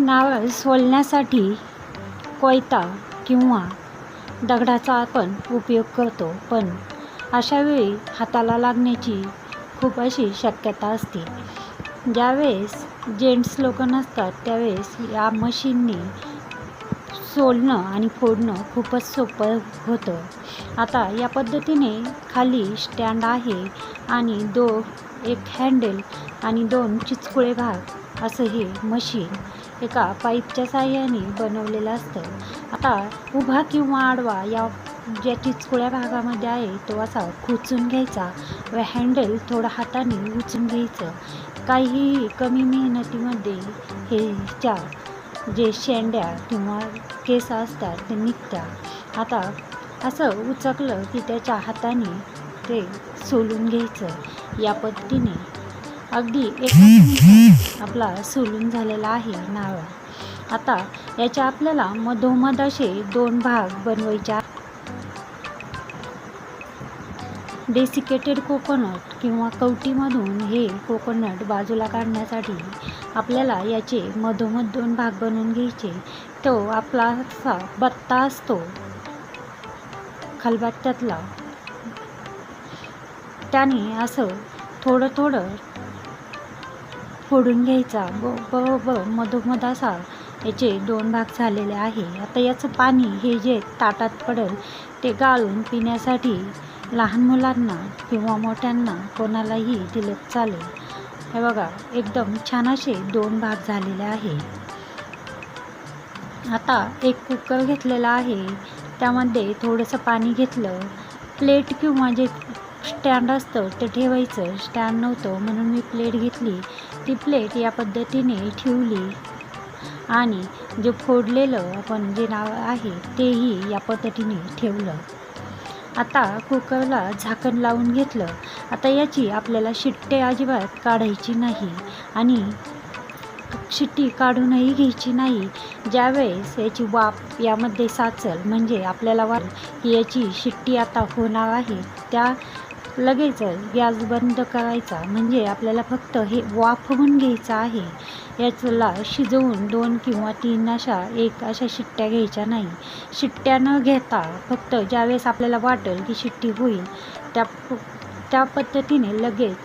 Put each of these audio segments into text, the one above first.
नारळ सोलण्यासाठी कोयता किंवा दगडाचा आपण उपयोग करतो पण अशावेळी हाताला लागण्याची खूप अशी शक्यता असते. ज्यावेळेस जेंट्स लोक नसतात त्यावेळेस या मशीनने सोलणं आणि फोडणं खूपच सोपं होतं. आता या पद्धतीने खाली स्टँड आहे आणि दो एक हँडल आणि दोन चिचकुळे भाग असं हे मशीन एका पाईपच्या साहाय्याने बनवलेलं असतं. आता उभा किंवा आडवा या ज्या चिचकुळ्या भागामध्ये आहे तो असा खुचून घ्यायचा व हँडल थोडं हाताने उचून घ्यायचं. काही कमी मेहनतीमध्ये हे चार जे शेंड्या किंवा केस असतात ते निघतात. आता असं उचकलं की त्याच्या हाताने ते सोलून घ्यायचं. या पद्धतीने अगदी एका आपला सोलून झालेला आहे नारळ. आता याच्या आपल्याला मधोमध असे दोन भाग बनवायचे डेसिकेटेड कोकोनट किंवा कवटीमधून हे कोकोनट बाजूला काढण्यासाठी आपल्याला याचे मधोमध दोन भाग बनवून घ्यायचे. तो आपला असा बत्ता असतो. खलबत्त्यातला. त्याने असं थोडं थोडं फोडून घ्यायचा. ब बरोबर मधोमध असा याचे दोन भाग झालेले आहे. आता याचं पाणी हे जे ताटात पडेल ते गाळून पिण्यासाठी लहान मुलांना किंवा मोठ्यांना कोणालाही दिलं चालेल. हे बघा एकदम छान असे दोन भाग झालेले आहे. आता एक कुकर घेतलेला आहे. त्यामध्ये थोडंसं पाणी घेतलं. प्लेट किंवा जे स्टँड असतं ते ठेवायचं. स्टँड नव्हतं म्हणून मी प्लेट घेतली. ती प्लेट या पद्धतीने ठेवली. आणि जे फोडलेलं आपण जे नाव आहे तेही या पद्धतीने ठेवलं. आता कुकरला झाकण लावून घेतलं. आता याची आपल्याला शिट्टे अजिबात काढायची नाही आणि शिट्टी काढूनही घ्यायची नाही. ज्यावेळेस याची वाफ यामध्ये साचल म्हणजे आपल्याला वाट की याची शिट्टी आता होणार आहे त्या लगेच गॅस बंद करायचा. म्हणजे आपल्याला फक्त हे वाफवून घ्यायचं आहे. याचला शिजवून दोन किंवा तीन अशा एक अशा शिट्ट्या घ्यायच्या नाही. शिट्ट्या न घेता फक्त ज्यावेळेस आपल्याला वाटेल की शिट्टी होईल त्या त्या पद्धतीने लगेच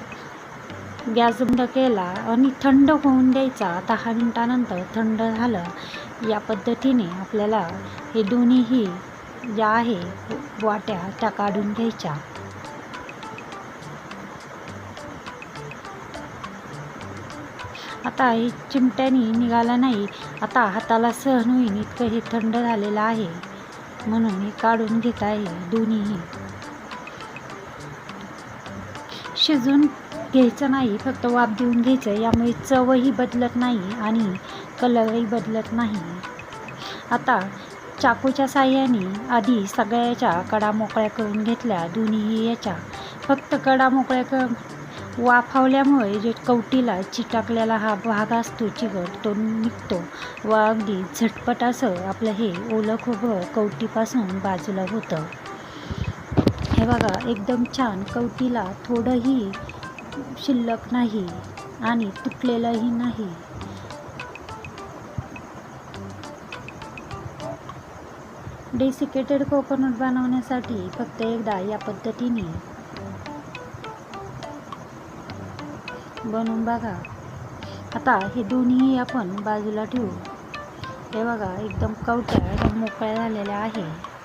गॅस बंद केला आणि थंड होऊन द्यायचा. दहा मिनटानंतर थंड झालं. या पद्धतीने आपल्याला हे दोन्हीही ज्या आहे वाट्या त्या काढून घ्यायच्या. आता हे चिमट्याने निघाला नाही. आता हाताला सहन होईन इतकं हे थंड झालेलं आहे. म्हणून हे काढून घेत आहे दोन्हीही. शिजून घ्यायचं नाही फक्त वाफ देऊन घ्यायचं. यामुळे चवही बदलत नाही आणि कलरही बदलत नाही. आता चाकूच्या साह्याने आधी सगळ्याच्या कडा मोकळ्या करून घेतल्या दोन्हीही याच्या. फक्त कडा मोकळ्या क वाफावल्यामुळे जे कवटीला चिटाकलेला हा भाग असतो चिकट तो निघतो व अगदी झटपट असं आपलं हे ओलं खोबरं कवटीपासून बाजूला होतं. हे बघा एकदम छान कवटीला थोडंही शिल्लक नाही आणि तुटलेलंही नाही. डेसिकेटेड कोकोनट बनवण्यासाठी फक्त एकदा या पद्धतीने बनवून बघा. आता हे दोन्ही आपण बाजूला ठेवू. हे बघा एकदम कवट्या मोकळ्या झालेल्या आहे.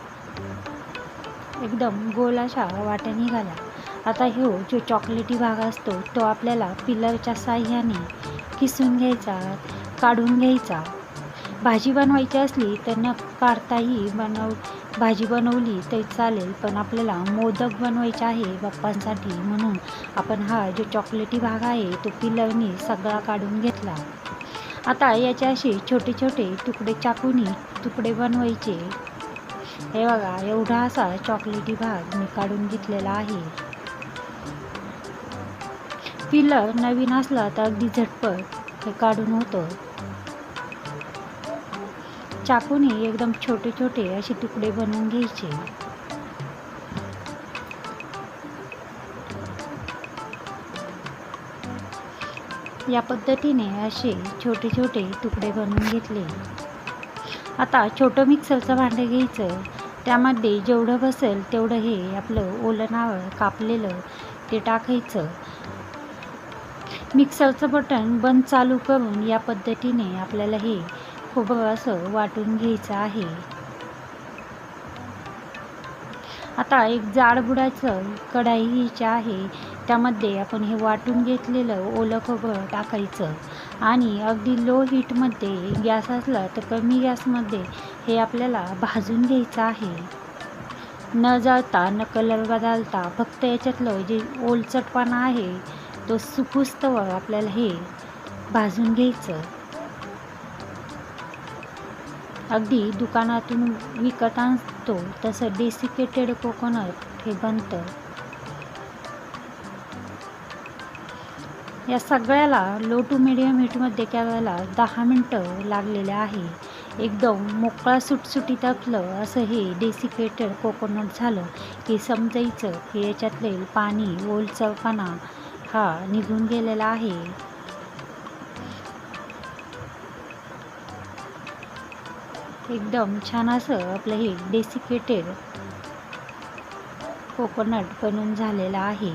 एकदम गोल अशा वाट्या निघाल्या. आता ह्यो हो, जो चॉकलेटी भाग असतो तो आपल्याला पिलरच्या साह्याने किसून घ्यायचा काढून घ्यायचा. भाजी बनवायची असली तर न काढताही बनव भाजी बनवली तरी चालेल पण आपल्याला मोदक बनवायचे आहे बाप्पांसाठी म्हणून. आपण हा जो चॉकलेटी भाग आहे तो पिलरने सगळा काढून घेतला. आता याचे असे छोटे छोटे तुकडे चाकूनी तुकडे बनवायचे. हे बघा एवढा असा चॉकलेटी भाग मी काढून घेतलेला आहे. पिलर नवीन असला तर अगदी झटपट हे काढून होतं. चाकूने एकदम छोटे छोटे असे तुकडे बनवून घ्यायचे. या पद्धतीने असे छोटे छोटे तुकडे बनवून घेतले. आता छोटं मिक्सरचं भांडं घ्यायचं. त्यामध्ये जेवढं बसेल तेवढं हे आपलं ओलं कापलेलं ते टाकायचं. मिक्सरचं बटन बंद चालू करून या पद्धतीने आपल्याला हे खोबरं असं वाटून घ्यायचं आहे. आता एक जाडबुडाचं कढाई घ्यायची आहे. त्यामध्ये आपण हे वाटून घेतलेलं ओलं खोबरं टाकायचं. आणि अगदी लो हीटमध्ये गॅस असला तर कमी गॅसमध्ये हे आपल्याला भाजून घ्यायचं आहे. न जळता न कलर बदलता फक्त याच्यातलं जे ओलचटपणा आहे तो सुकुस्तवर आपल्याला हे भाजून घ्यायचं. अगदी दुकानातून विकत आणतो तसं डेसिकेटेड कोकोनट हे बनतं. या सगळ्याला लो टू मिडियम हीटमध्ये करायला दहा मिनटं लागलेले आहे. एकदम मोकळा सुटसुटीत आपलं असं हे डेसिकेटेड कोकोनट झालं की समजायचं की याच्यातले पाणी ओलचवपणा हा निघून गेलेला आहे. एकदम छान असं आपलं हे डेसिकेटेड कोकोनट बनून झालेलं आहे.